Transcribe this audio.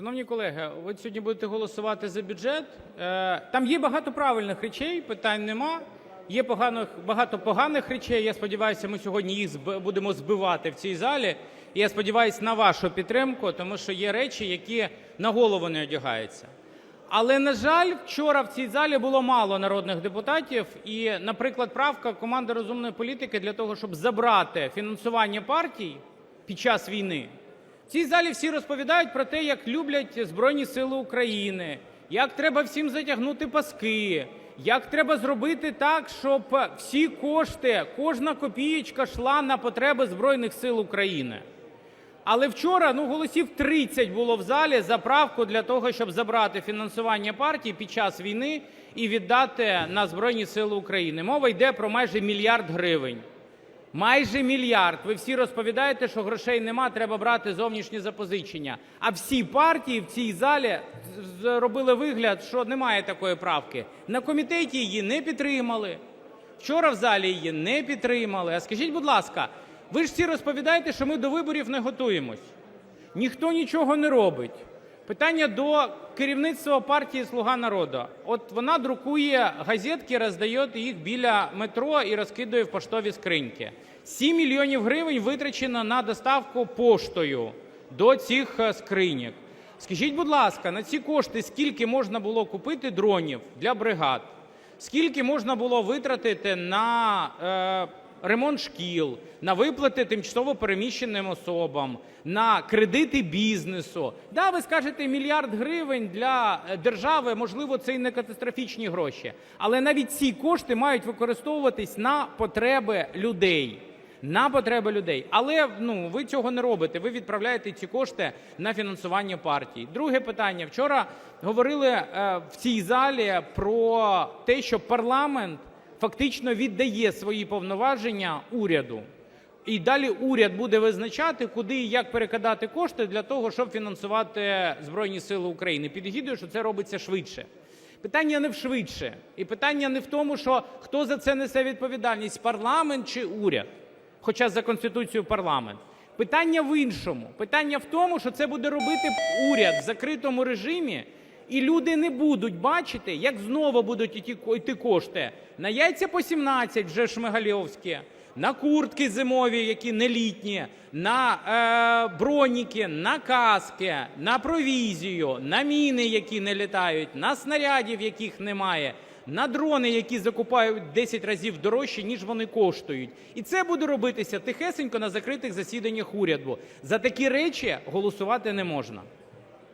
Шановні колеги, ви сьогодні будете голосувати за бюджет. Е, Там є багато правильних речей, питань нема. Є поганих, багато поганих речей. Я сподіваюся, ми сьогодні їх будемо збивати в цій залі. І я сподіваюся на вашу підтримку, тому що є речі, які на голову не одягаються. Але, на жаль, вчора в цій залі було мало народних депутатів. І, наприклад, правка команди розумної політики для того, щоб забрати фінансування партій під час війни. Цій залі всі розповідають про те, як люблять Збройні Сили України, як треба всім затягнути паски, як треба зробити так, щоб всі кошти, кожна копієчка йшла на потреби Збройних Сил України. Але вчора ну, голосів 30 було в залі за правку для того, щоб забрати фінансування партій під час війни і віддати на Збройні Сили України. Мова йде про майже мільярд гривень. Майже мільярд. Ви всі розповідаєте, що грошей нема, треба брати зовнішні запозичення. А всі партії в цій залі зробили вигляд, що немає такої правки. На комітеті її не підтримали. Вчора в залі її не підтримали. А скажіть, будь ласка, ви ж всі розповідаєте, що ми до виборів не готуємось. Ніхто нічого не робить. Питання до керівництва партії Слуга народу. От вона друкує газетки, роздає їх біля метро і розкидує в поштові скриньки. 7 мільйонів гривень витрачено на доставку поштою до цих е, скриньок. Скажіть, будь ласка, на ці кошти скільки можна було купити дронів для бригад? Скільки можна було витратити на е, ремонт шкіл, на виплати тимчасово переміщеним особам, на кредити бізнесу? Да, ви скажете, мільярд гривень для е, держави, можливо, це і не катастрофічні гроші. Але навіть ці кошти мають використовуватись на потреби людей. На потреби людей. Але ну, ви цього не робите. Ви відправляєте ці кошти на фінансування партій. Друге питання. Вчора говорили е, в цій залі про те, що парламент фактично віддає свої повноваження уряду. І далі уряд буде визначати, куди і як перекидати кошти для того, щоб фінансувати Збройні Сили України. Під що це робиться швидше. Питання не в швидше. І питання не в тому, що хто за це несе відповідальність парламент чи уряд хоча за Конституцією парламент. Питання в іншому. Питання в тому, що це буде робити уряд в закритому режимі, і люди не будуть бачити, як знову будуть йти, кошти на яйця по 17 вже шмигальовські, на куртки зимові, які не літні, на е, броніки, на каски, на провізію, на міни, які не літають, на снарядів, яких немає на дрони, які закупають 10 разів дорожче, ніж вони коштують. І це буде робитися тихесенько на закритих засіданнях уряду. За такі речі голосувати не можна.